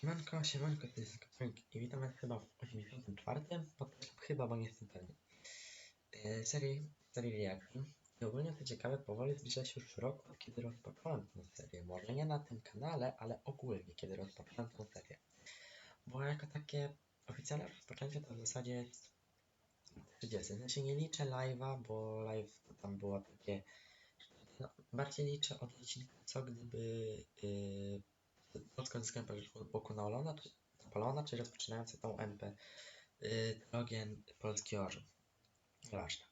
Siemanko, siemanko, to jest Frank i witam was chyba w 84, podkreślam chyba, bo nie jestem pewny. E, serii, serii reaction. I ogólnie to ciekawe, powoli zbliża się już rok, od kiedy rozpocząłem tę serię. Może nie na tym kanale, ale ogólnie, kiedy rozpocząłem tę serię. Bo jako takie oficjalne rozpoczęcie to w zasadzie jest 30. Znaczy nie liczę live'a, bo live to tam było takie... No, bardziej liczę od odcinka, co gdyby... Yy, pod kątem od boku Naolona, czy Napoleona, czy rozpoczynający tą MP yy, trylogię Polski Orzeł. Ważne.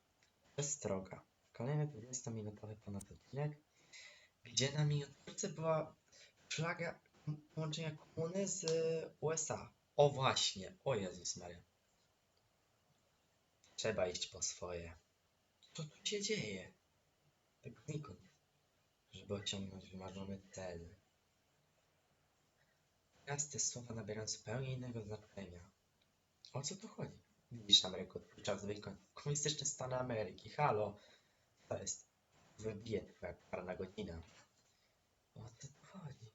Droga. Kolejny 20-minutowy ponad odcinek, gdzie na miniaturce była flaga połączenia komuny z y, USA. O właśnie, o Jezus Maria. Trzeba iść po swoje. Co tu się dzieje? Tak znikąd. Żeby osiągnąć wymarzony cel. Teraz te słowa nabierają zupełnie innego znaczenia. O co tu chodzi? Widzisz, Ameryko, czas wyjść. Komunistyczne Stany Ameryki, halo! To jest... Wybije twoja karna godzina. O co tu chodzi?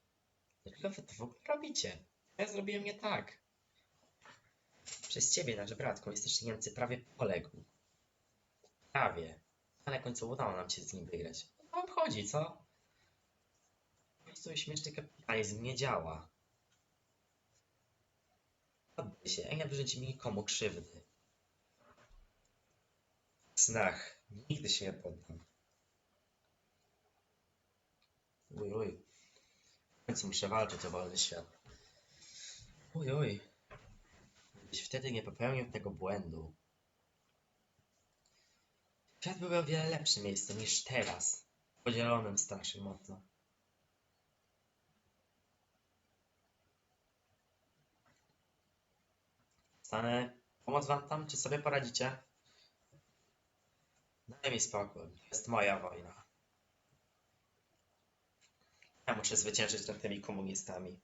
Dlaczego wy to w ogóle robicie? Ja zrobiłem nie tak. Przez ciebie nasz brat, komunistyczni Niemcy, prawie poległ. Prawie. Ale końcu udało nam się z nim wygrać. No to obchodzi, co? Po prostu śmieszny kapitalizm nie działa. Oddaj się, nie wyrządzi mi nikomu krzywdy. W snach. Nigdy się nie poddam. Uj, uj. W końcu muszę walczyć o wolny świat. Uj, uj. Gdybyś wtedy nie popełnił tego błędu. Świat byłby o wiele lepszym miejscem niż teraz. Podzielonym strasznie mocno. Pomoc wam tam, czy sobie poradzicie? Daj mi spokój. To jest moja wojna. Ja muszę zwyciężyć nad tymi komunistami.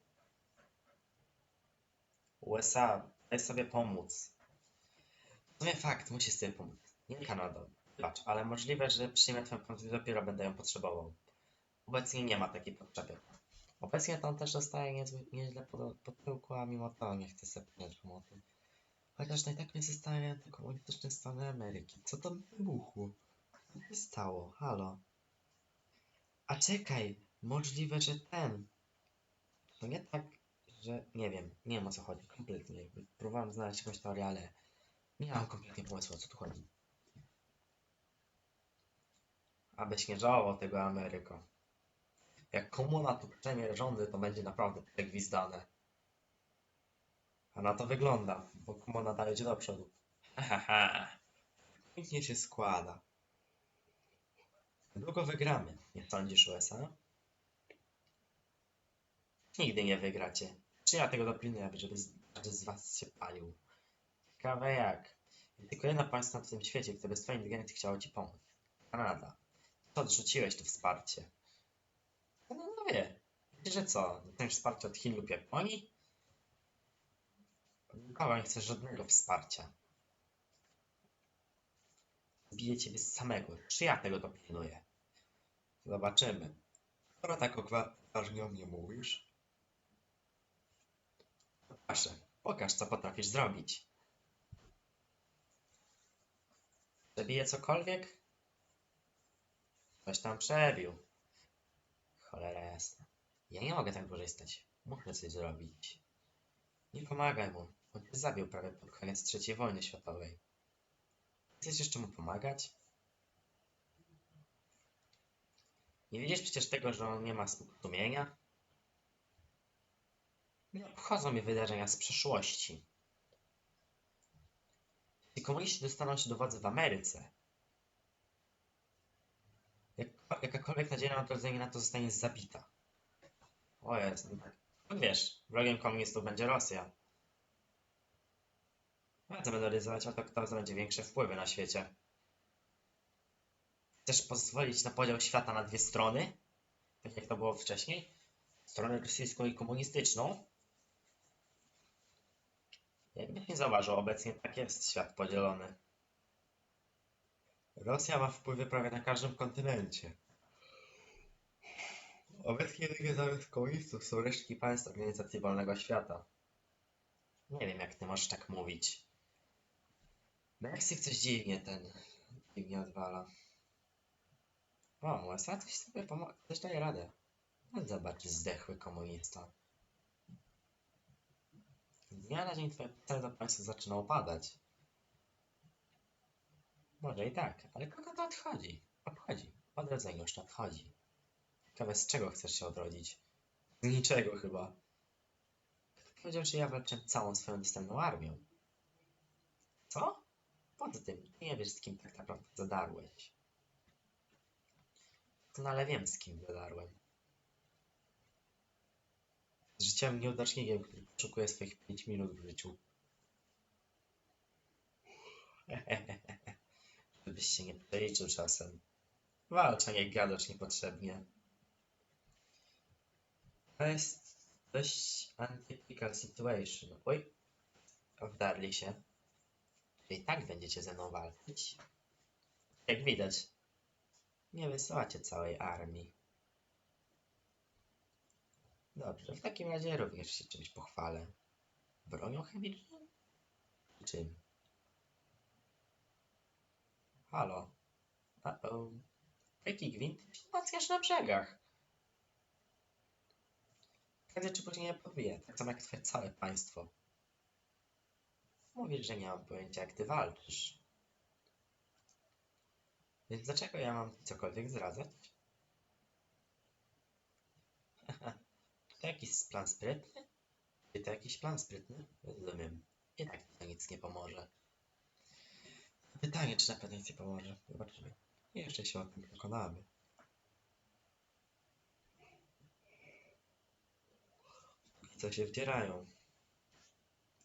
USA, daj sobie pomóc. Sumie fakt, musi sobie pomóc. Nie Kanada. Wybacz, ale możliwe, że przyjmę twoją pomoc dopiero będę ją potrzebował. Obecnie nie ma takiej potrzeby. Obecnie to on też dostaje niezły, nieźle pod, pod tyłku, a mimo to nie chce sobie pomocy. Chociaż i tak mnie zastanawiają te komunistyczne Stany Ameryki. Co tam wybuchło? Co się stało? Halo? A czekaj! Możliwe, że ten... To nie tak, że... Nie wiem. Nie wiem o co chodzi. Kompletnie. Próbowałem znaleźć jakąś teorię, ale... Nie mam kompletnie pomysłu o co tu chodzi. Abyś nie żałował tego Ameryko. Jak komuna tu przejmie rządy, to będzie naprawdę gwizdane. A na to wygląda, bo komuna dalej idzie do przodu. Hahaha. Pięknie się składa. Długo wygramy, nie sądzisz USA? Nigdy nie wygracie. Czy ja tego dopilnuję, żeby każdy z was się palił? Ciekawe jak. Jest tylko jedno państwo na tym świecie, które z twojej inteligencji chciało ci pomóc. Kanada. To odrzuciłeś to wsparcie. No, no wie. Wiecie, że co? Dostaniesz wsparcie od Chin lub Japonii? Nikogo nie chcesz żadnego wsparcia. Zbiję ciebie z samego. Czy ja tego dopilnuję? Zobaczymy. Skoro tak odważnie o mnie mówisz, proszę, pokaż co potrafisz zrobić. Przebiję cokolwiek? Ktoś tam przebił. Cholera jasna. Ja nie mogę tak dłużej stać. Muszę coś zrobić. Nie pomagaj mu. On zabił prawie pod koniec III wojny światowej. Chcesz jeszcze mu pomagać? Nie widzisz przecież tego, że on nie ma sumienia? Nie obchodzą mnie wydarzenia z przeszłości. Jeśli komuniści dostaną się do władzy w Ameryce, jak, jakakolwiek nadzieja na odrodzenie na to zostanie zabita. O jest, no tak. No wiesz, wrogiem komunistów będzie Rosja. Będę ryzykować o to, kto będzie większe wpływy na świecie. Chcesz pozwolić na podział świata na dwie strony? Tak jak to było wcześniej? Stronę rosyjską i komunistyczną? Jakbyś nie zauważył, obecnie tak jest świat podzielony. Rosja ma wpływy prawie na każdym kontynencie. Obecnie jedynie zamiast komunistów są resztki państw Organizacji Wolnego Świata. Nie wiem, jak ty możesz tak mówić. Meksyk coś dziwnie ten, dziwnie odwala. O, USA coś sobie pomo- coś daje radę. No zobacz, zdechły komunista. Z dnia na dzień twoje cele państwa zaczyna opadać. Może i tak, ale kogo to odchodzi? Obchodzi. Odrodzenie już nadchodzi. Ciekawe, z czego chcesz się odrodzić? Z niczego chyba. Powiedział, że ja walczę całą swoją dostępną armią? Co? Poza tym, nie wiesz, z kim tak naprawdę zadarłeś. Doskonale wiem, z kim zadarłem. Z życiem nieudacznikiem, który poszukuje swoich 5 minut w życiu. Żebyś się nie przeliczył czasem. Walcz, a nie gadasz niepotrzebnie. To jest dość untypical situation. Oj, wdarli się. I tak będziecie ze mną walczyć. Jak widać, nie wysyłacie całej armii. Dobrze, w takim razie również się czymś pochwalę. Bronią chemiczną? Czym? Halo? Uh-oh. Jaki gwint? Wzmacniasz na brzegach. Prędzej czy później nie powie, tak samo jak twoje całe państwo. Mówisz, że nie mam pojęcia, jak ty walczysz. Więc dlaczego ja mam ci cokolwiek zdradzać? to jakiś plan sprytny? Czy to jakiś plan sprytny? Rozumiem. I tak to nic nie pomoże. Pytanie, czy na pewno nic nie pomoże. Zobaczymy. Jeszcze się o tym przekonamy. I co się wdzierają?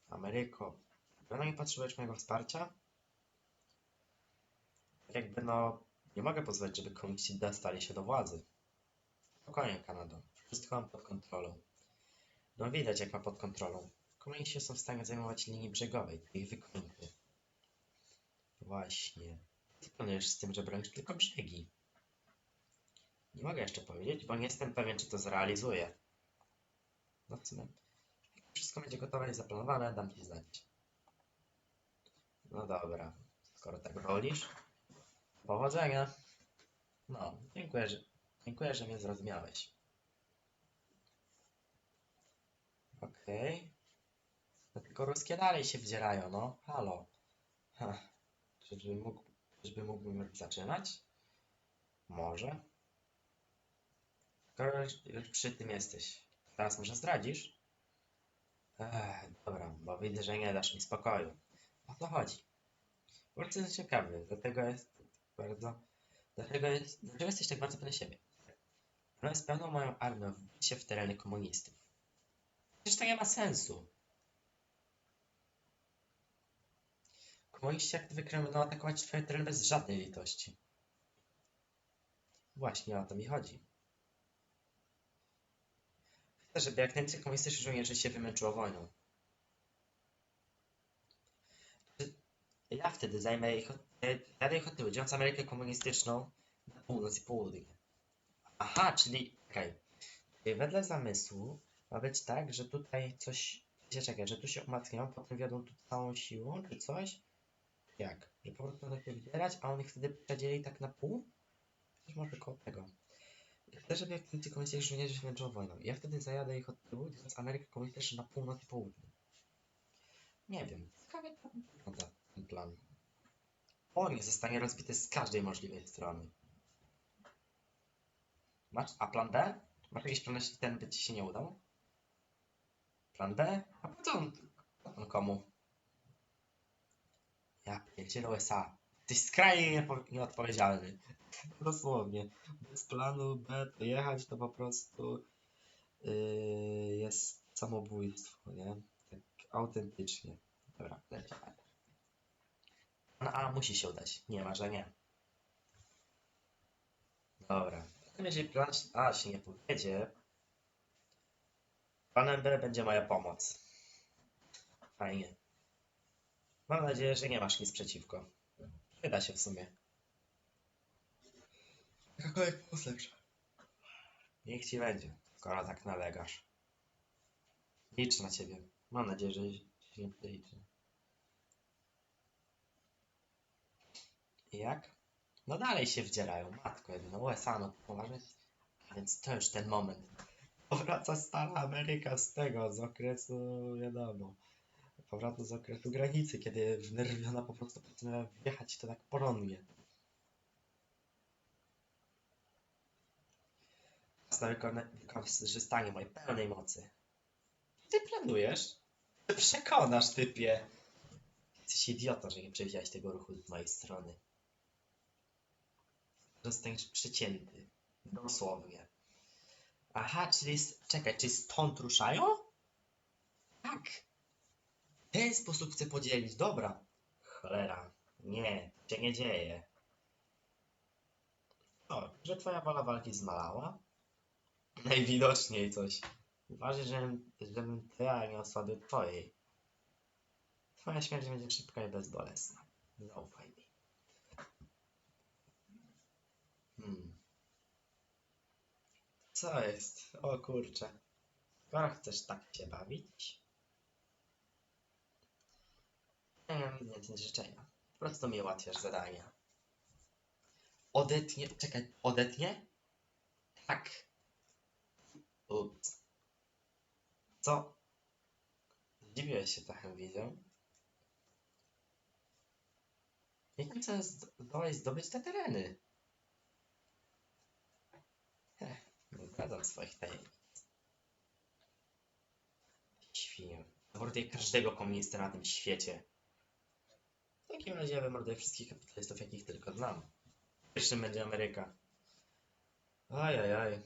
Ameryko, na nie potrzebujesz mojego wsparcia? Jakby no, nie mogę pozwolić, żeby komuniści dostali się do władzy. Spokojnie, Kanado. Wszystko mam pod kontrolą. No widać, jak ma pod kontrolą. Komuniści są w stanie zajmować linii brzegowej, ich wykończy. Właśnie. Co planujesz z tym, że bronisz tylko brzegi? Nie mogę jeszcze powiedzieć, bo nie jestem pewien, czy to zrealizuję. No w sumie, jak wszystko będzie gotowe i zaplanowane, dam ci znać. No dobra, skoro tak wolisz. Powodzenia. No, dziękuję, że, dziękuję, że mnie zrozumiałeś. Okej. Okay. No tylko ruskie dalej się wdzierają, no. Halo. Ha. Czyżby, mógł, czyżby mógłbym zaczynać? Może. Skoro już- przy tym jesteś, teraz może zdradzisz? Ech, dobra, bo widzę, że nie dasz mi spokoju. O co chodzi? Prostu jestem ciekawy, dlatego jest bardzo... Dlatego, jest, dlaczego jesteś tak bardzo pewny siebie? Planuję z pełną moją armią wbić się w tereny komunistów. Przecież to nie ma sensu. Komuniści jak zwykle będą atakować twoje tereny bez żadnej litości. Właśnie o to mi chodzi. Chcę, żeby jak najwięcej komunistycznych żołnierzy się wymęczyło wojną. Ja wtedy zajmę ich, e, jadę ich od tyłu, dzieląc Amerykę komunistyczną na północ i południe. Aha, czyli, okej. Okay. Wedle zamysłu ma być tak, że tutaj coś, się czekaj, że tu się umacniają, potem wiodą tu całą siłą, czy coś? Jak? Że po prostu będą się wybierać, a on ich wtedy przedzieli tak na pół? Coś może koło tego. Chcę, żeby jak ci komunistyczni żołnierze się wymęczyło wojną. Ja wtedy zajadę ich od tyłu, dzieląc Amerykę komunistyczną na północ i południe. Nie wiem, ciekawie to wygląda ten plan. On zostanie rozbity z każdej możliwej strony. Masz, a plan B? Masz jakiś plan, jeśli ten by ci się nie udał? Plan B? A po co on, on komu? Ja pierdzielę USA. Jesteś skrajnie nieodpowiedzialny. Dosłownie. Bez planu B to jechać to po prostu yy, jest samobójstwo, nie? Tak autentycznie. Dobra, lecimy. No A musi się udać. Nie ma, że nie. Dobra. Jeżeli plan A się nie powiedzie, planem B będzie moja pomoc. Fajnie. Mam nadzieję, że nie masz nic przeciwko. Przyda się w sumie. Jakakolwiek pomoc lepsza. Niech ci będzie, skoro tak nalegasz. Liczę na ciebie. Mam nadzieję, że się nie przeliczy. Jak? No dalej się wdzierają. Matko jedyna, USA, no poważnie. A więc to już ten moment. Powraca stara Ameryka z tego, z okresu, wiadomo. Powraca z okresu granicy, kiedy wnerwiona po prostu postanowiła wjechać to tak porządnie. Na wykona- wykorzystanie mojej pełnej mocy. Ty planujesz? Ty przekonasz, typie. Jesteś idiotą, że nie przewidziałeś tego ruchu z mojej strony. Zostaniesz przycięty. Dosłownie. Aha, czyli... Czekaj, czy stąd ruszają? Tak. W ten sposób chcę podzielić. Dobra. Cholera. Nie, się nie dzieje. O, że twoja wola walki zmalała? Najwidoczniej coś. Uważaj, żebym, żebym ja nie osłabił twojej. Twoja śmierć będzie szybka i bezbolesna. Zaufaj mi. Hmm. Co jest? O kurczę. Skoro chcesz tak się bawić? Nie mam nic życzenia. Po prostu mi ułatwiasz zadania. Odetnie... Czekaj, odetnie? Tak. Ups. Co? Zdziwiłeś się trochę, widzę. Jakim celem zdołałeś zdobyć te tereny? Nie zdradzam swoich tajemnic. Świnie. Zamorduję każdego komunistę na tym świecie. W takim razie ja wymorduję wszystkich kapitalistów, jakich tylko znam. Pierwszym będzie Ameryka. Ajajaj.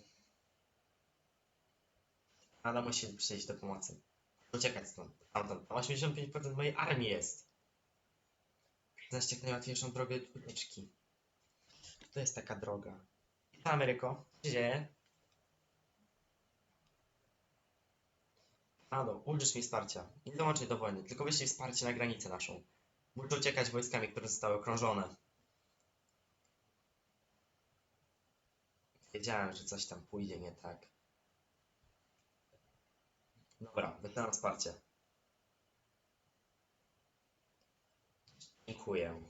Kanada musi przyjść do pomocy. Uciekać stąd. Tamtąd. Tam 85% mojej armii jest. Znaleźć jak najłatwiejszą drogę ucieczki. To jest taka droga. Ameryko, co? Kanado, użysz mi wsparcia. Nie dołączaj do wojny, tylko wyślij wsparcie na granicę naszą. Muszę uciekać wojskami, które zostały okrążone. Wiedziałem, że coś tam pójdzie nie tak. Dobra, wykonam wsparcie. Dziękuję.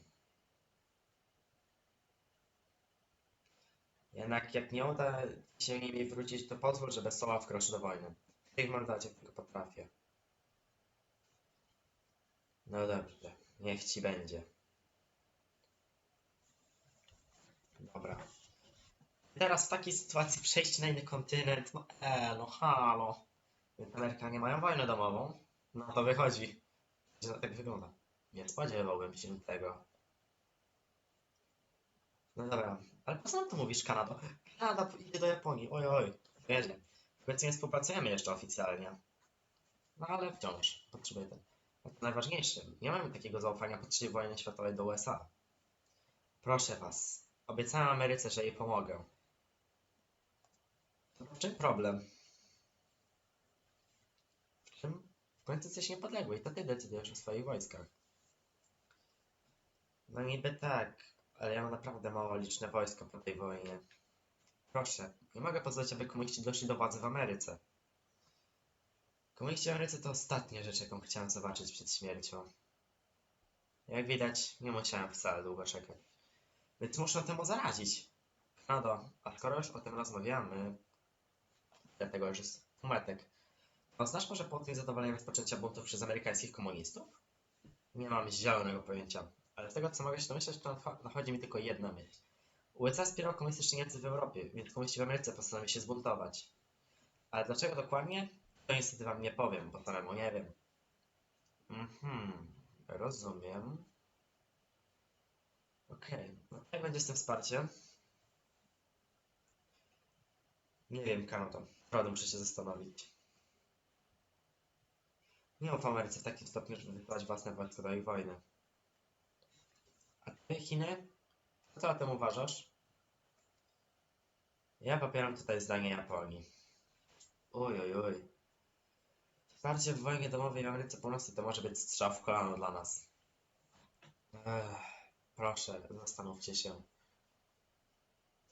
Jednak jak nie uda się nimi wrócić, to pozwól, że bez słowa wkroczę do wojny. W tych mandacie tylko potrafię. No dobrze, niech ci będzie. Dobra. Teraz w takiej sytuacji przejść na inny kontynent, no e, no halo. Więc Amerykanie mają wojnę domową. No to wychodzi, że tak wygląda. Nie spodziewałbym się tego. No dobra, ale po co nam to mówisz, Kanado? Kanada idzie do Japonii, oj oj, nieźle. Obecnie nie współpracujemy jeszcze oficjalnie. No ale wciąż potrzebuję ten. A to najważniejsze, nie mamy takiego zaufania po III wojnie światowej do USA. Proszę was, obiecałem Ameryce, że jej pomogę. To w czym problem? W czym? W końcu jesteś niepodległy i to ty decydujesz o swoich wojskach. No niby tak, ale ja mam naprawdę mało liczne wojsko po tej wojnie. Proszę, nie mogę pozwolić, aby komuniści doszli do władzy w Ameryce. Komuniści w Ameryce to ostatnia rzecz, jaką chciałem zobaczyć przed śmiercią. Jak widać, nie musiałem wcale długo czekać. Więc muszę temu zaradzić. Kanado, a skoro już o tym rozmawiamy, dlatego już jest umetek, to znasz może powód niezadowolenia rozpoczęcia buntu przez amerykańskich komunistów? Nie mam zielonego pojęcia, ale z tego co mogę się domyśleć, to nachodzi mi tylko jedna myśl. USA wspierał Niemcy w Europie, więc komuniści w Ameryce postanowili się zbuntować. Ale dlaczego dokładnie? To niestety wam nie powiem, bo samemu nie wiem. Mhm, rozumiem. Okej, no jak będzie z tym wsparciem? Nie wiem, Kanado. Naprawdę muszę się zastanowić. Nie ufam Ameryce w takim stopniu, żeby wysyłać własne wojska do ich wojny. A ty, Chiny? Co o tym uważasz? Ja popieram tutaj zdanie Japonii. Uj, uj, uj. Wsparcie w wojnie domowej w Ameryce Północnej to może być strzał w kolano dla nas. Ech, proszę, zastanówcie się.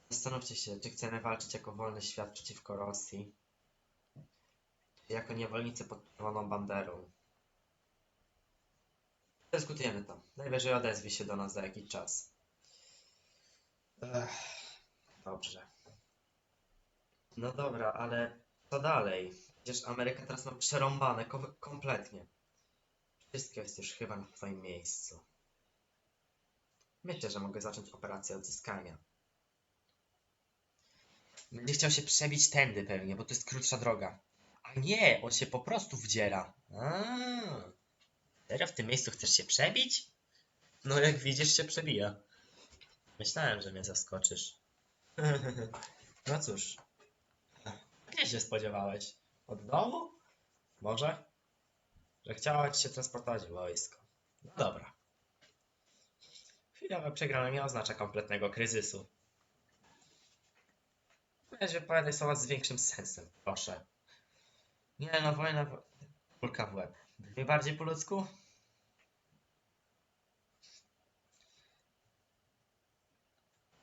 Zastanówcie się, czy chcemy walczyć jako wolny świat przeciwko Rosji, czy jako niewolnicy pod czerwoną banderą. Dyskutujemy to. Najwyżej odezwij się do nas za jakiś czas. Ech, dobrze. No dobra, ale co dalej? Przecież Ameryka teraz ma przerąbane ko- kompletnie. Wszystko jest już chyba na swoim miejscu. Myślę, że mogę zacząć operację odzyskania. Będzie chciał się przebić tędy pewnie, bo to jest krótsza droga. A nie, on się po prostu wdziera. A, serio w tym miejscu chcesz się przebić? No jak widzisz się przebija. Myślałem, że mnie zaskoczysz. no cóż. Gdzie się spodziewałeś? Od domu? Może? Że chciałaś się transportować w wojsko. No dobra. Chwilowa przegrana nie oznacza kompletnego kryzysu. Weź wypowiadaj słowa z większym sensem, proszę. Nie no, wojna... Kulka w łeb. Brzmi bardziej po ludzku?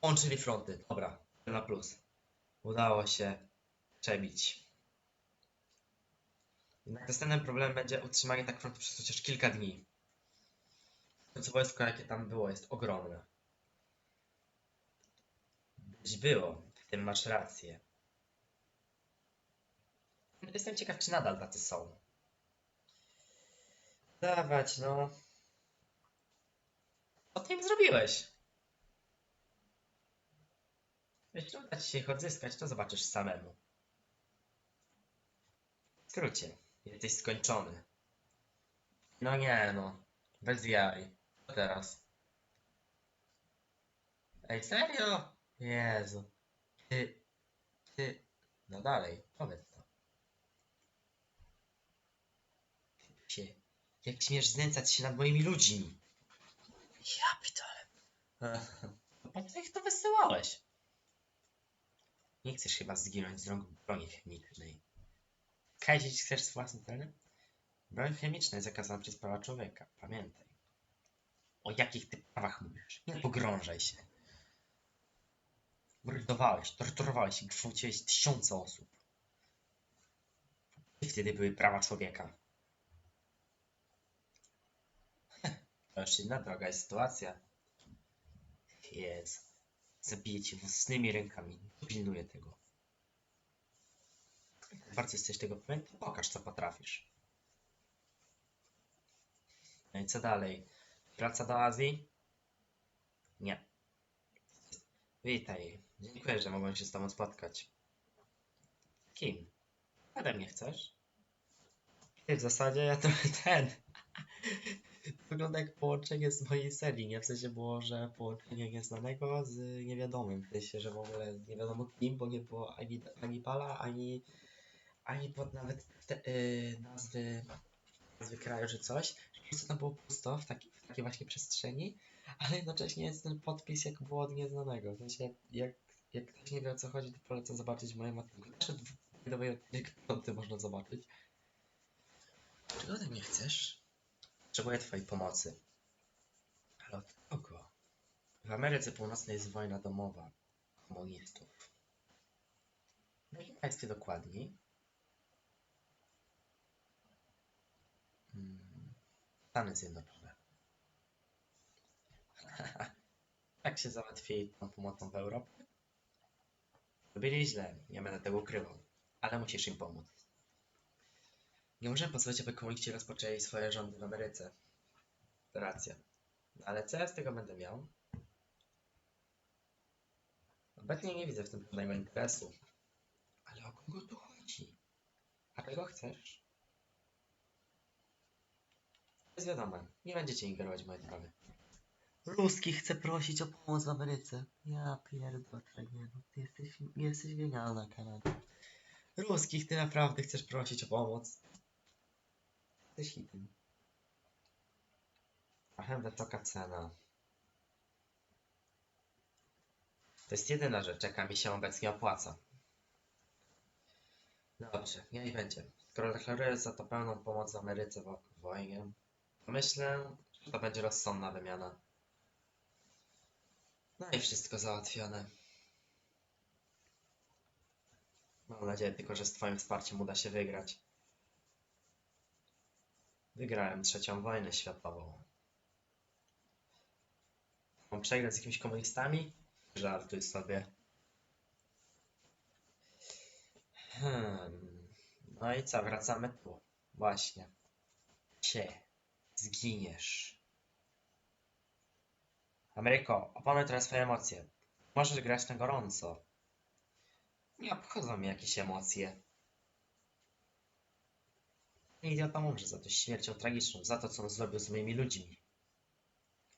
Łączyli fronty. Dobra, na plus. Udało się przebić. Jednak następnym problemem będzie utrzymanie tak frontu przez chociaż kilka dni. To wojsko, jakie tam było, jest ogromne. Być było, w tym masz rację. Jestem ciekaw, czy nadal tacy są. Dawać, no. Co ty im zrobiłeś? Jeśli uda ci się ich odzyskać, to zobaczysz samemu. W skrócie, jesteś skończony. No nie no, bez jaj. Co teraz? Ej, serio? Jezu. Ty, ty, no dalej, powiedz to. Się, jak śmiesz znęcać się nad moimi ludźmi? Ja pitole. Po co ich to wysyłałeś? Nie chcesz chyba zginąć z rąk broni chemicznej. Kajdzieć chcesz z własnym celem? Broń chemiczna jest zakazana przez prawa człowieka. Pamiętaj. O jakich ty prawach mówisz? Nie pogrążaj się. Mordowałeś, torturowałeś i gwałciłeś tysiące osób. I wtedy były prawa człowieka. To już inna droga jest sytuacja. Jezu. Zabiję cię własnymi rękami. Pilnuję tego. Bardzo jesteś tego pewien, to pokaż co potrafisz. No i co dalej? Wraca do Azji? Nie. Witaj. Dziękuję, że mogłem się z tobą spotkać. Kim? Ode mnie chcesz? Ty, w zasadzie ja trochę ten. Wygląda jak połączenie z mojej serii, nie? W sensie było, że połączenie nieznanego z niewiadomym. W sensie, że w ogóle nie wiadomo kim, bo nie było ani ani, ani pod nawet te, yy, nazwy, nazwy kraju czy coś. Prostu tam było pusto w, taki, w takiej właśnie przestrzeni, ale jednocześnie jest ten podpis jak było od nieznanego. W sensie, jak, jak ktoś nie wie o co chodzi, to polecam zobaczyć moje materiały. Też w nowej odcinek piąty można zobaczyć. Czego ode mnie chcesz? Potrzebuję twojej pomocy. Ale od kogo? W Ameryce Północnej jest wojna domowa komunistów. W jakim państwie dokładniej? Hmm, Stany Zjednoczone. Jak się załatwi tą pomocą w Europie? Robili źle, nie będę tego ukrywał, ale musisz im pomóc. Nie możemy pozwolić, aby komuniści rozpoczęli swoje rządy w Ameryce. Racja. Ale co ja z tego będę miał? Obecnie nie widzę w tym żadnego interesu. Ale o kogo tu chodzi? A czego chcesz? Jest wiadome, nie będziecie ingerować w moje sprawy. Ruski chce prosić o pomoc w Ameryce. Ja pierdolę, nie no, ty jesteś, jesteś genialna, Kanada. Ruskich, ty naprawdę chcesz prosić o pomoc? Jesteś hitem. Trochę wysoka cena. To jest jedyna rzecz, jaka mi się obecnie opłaca. Dobrze, niech będzie. Skoro deklaruję za to pełną pomoc Ameryce w wojnie, to myślę, że to będzie rozsądna wymiana. No i wszystko załatwione. Mam nadzieję tylko, że z twoim wsparciem uda się wygrać. Wygrałem trzecią wojnę światową. Mam przegrać z jakimiś komunistami? Żartuj sobie. Hmm. No i co, wracamy tu. Właśnie. Cie. Zginiesz. Ameryko, opanuj teraz swoje emocje. Możesz grać na gorąco. Nie obchodzą mnie jakieś emocje. Idiota umrze za to śmiercią tragiczną, za to, co on zrobił z moimi ludźmi.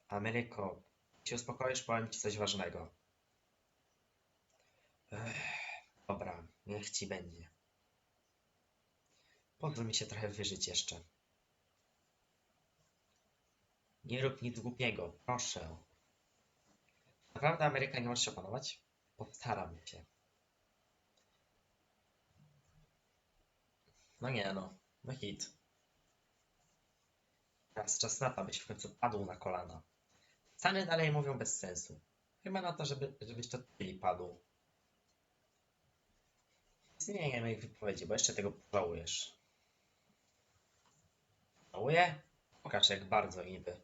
Ameryko, się uspokoisz, powiem ci coś ważnego. Ech, dobra, niech ci będzie. Pozwól mi się trochę wyżyć jeszcze. Nie rób nic głupiego, proszę. Naprawdę Ameryka nie może się opanować? Postaram się. No nie no, no hit. Teraz czas na to, byś w końcu padł na kolana. Stany dalej mówią bez sensu. Chyba na to, żeby, żebyś to ty padł. Zmieniaj moich wypowiedzi, bo jeszcze tego pożałujesz. Żałuję? Pokaż jak bardzo niby.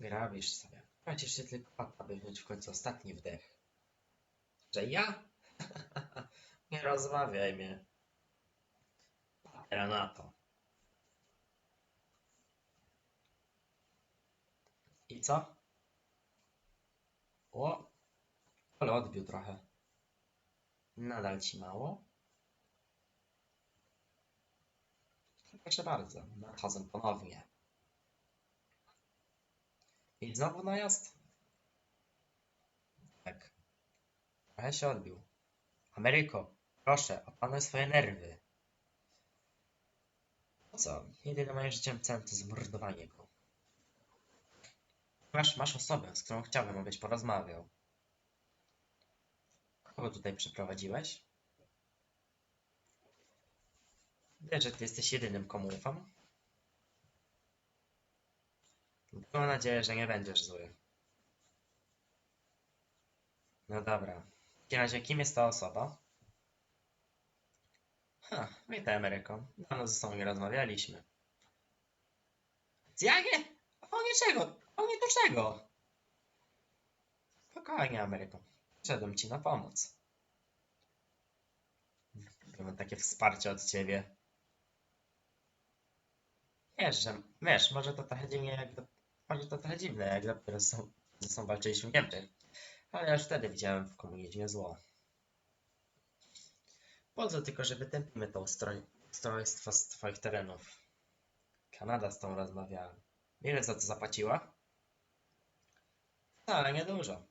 Grabisz sobie. Tracisz się tylko po to, aby wziąć w końcu ostatni wdech. Że ja? Nie rozmawiaj mnie. Patera na to. I co? O! Ale odbił trochę. Nadal ci mało? Proszę bardzo, nadchodzę ponownie. I znowu najazd? Tak. Trochę się odbił. Ameryko, proszę, opanuj swoje nerwy. Co? Jedyne moim życiem celem to zamordowanie go. Masz, masz osobę, z którą chciałbym, abyś porozmawiał. Kogo tutaj przyprowadziłeś? Wiesz, że ty jesteś jedynym, komu ufam. Mam nadzieję, że nie będziesz zły. No dobra. W takim razie, kim jest ta osoba? Ha, witaj Ameryko. Dawno ze sobą nie rozmawialiśmy. Zjagie? O niczego, o nie do czego. Spokojnie, Ameryko. Przyszedłem ci na pomoc. Mam takie wsparcie od ciebie. Wiesz, że, wiesz, może to trochę dziwnie, jak do, może to trochę dziwne, jak dopiero ze sobą, walczyliśmy w Niemczech. Ale już wtedy widziałem w komunizmie zło. Pozwól tylko, że wytępimy to ustrojstwo z twoich terenów. Kanada z tą rozmawiała. Ile za to zapłaciła? Ale niedużo.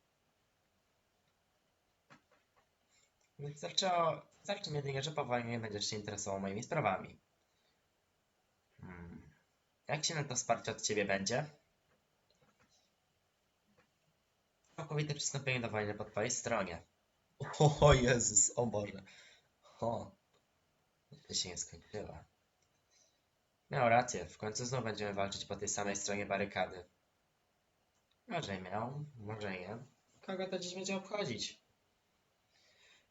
Wystarczy mi jedynie, że po wojnie będziesz się interesował moimi sprawami. Hmm. Jak się na to wsparcie od ciebie będzie? Całkowite przystąpienie do wojny po twojej stronie. O Jezus, o Boże. O. To się nie skończyła. Miał rację, w końcu znów będziemy walczyć po tej samej stronie barykady. Może miał, może nie. Kogo to dziś będzie obchodzić?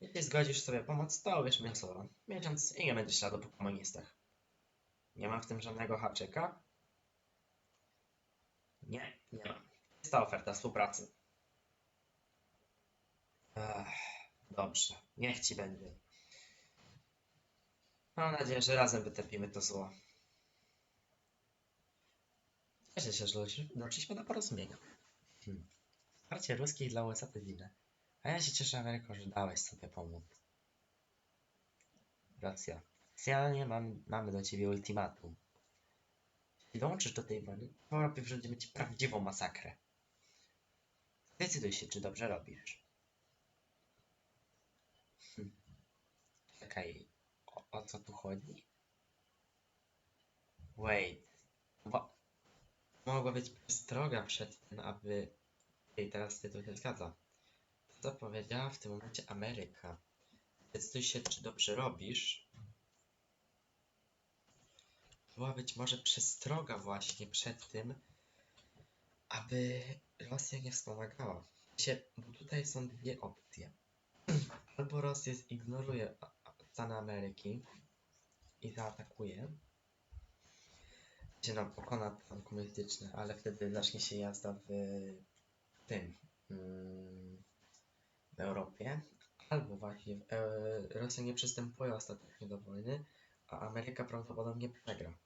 Jeśli zgodzisz sobie pomóc, to uwierz mi słowo. Miesiąc i nie będzie śladu po komunistach. Nie ma w tym żadnego haczyka? Nie, nie ma. Jest ta oferta współpracy. Ech, dobrze, niech ci będzie. Mam nadzieję, że razem wytępimy to zło. Cieszę się, że doszli- doszliśmy do porozumienia. Hmm. Wsparcie ruskich dla USA to dziwne. A ja się cieszę, Ameryko, że dałeś sobie pomóc. Racja. Specjalnie mam, mamy do ciebie ultimatum. Jeśli dołączysz do tej wojny, w Europie wrządzimy ci prawdziwą masakrę. Zdecyduj się, czy dobrze robisz. Hm. Czekaj, o, co tu chodzi? Wait. Wa- Mogła być przestroga przed tym, aby... Ej, teraz tytuł się zgadza. Co powiedziała w tym momencie Ameryka? Zdecyduj się, czy dobrze robisz. Była być może przestroga właśnie przed tym, aby Rosja nie wspomagała. Bo tutaj są dwie opcje. albo Rosja zignoruje a- a- Stany Ameryki i zaatakuje, się nam pokona plan komunistyczny, ale wtedy zacznie się jazda w tym, mm, w Europie, albo właśnie e, Rosja nie przystępuje ostatecznie do wojny, a Ameryka prawdopodobnie przegra.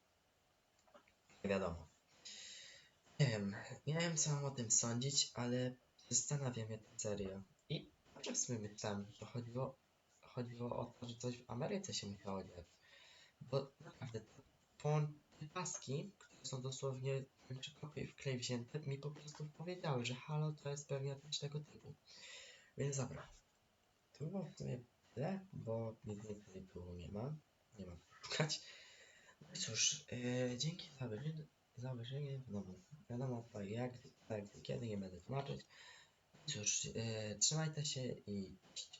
Wiadomo. Nie wiem, nie wiem co mam o tym sądzić, ale zastanawia mnie ta seria. I zawsze w sumie myślałem, że chodziło, chodziło o to, że coś w Ameryce się musiało dziać. Bo naprawdę te paski, które są dosłownie czy kopie w klej wzięte, mi po prostu powiedziały, że halo to jest pewnie coś tego typu. Więc dobra. To było w sumie tyle, bo nic więcej tu nie ma. Nie ma szukać. No i cóż, yy, dzięki za obejrzenie, za. No, wiadomo to jak, tak, kiedy nie będę tłumaczyć. Cóż, yy, trzymajcie się i cześć.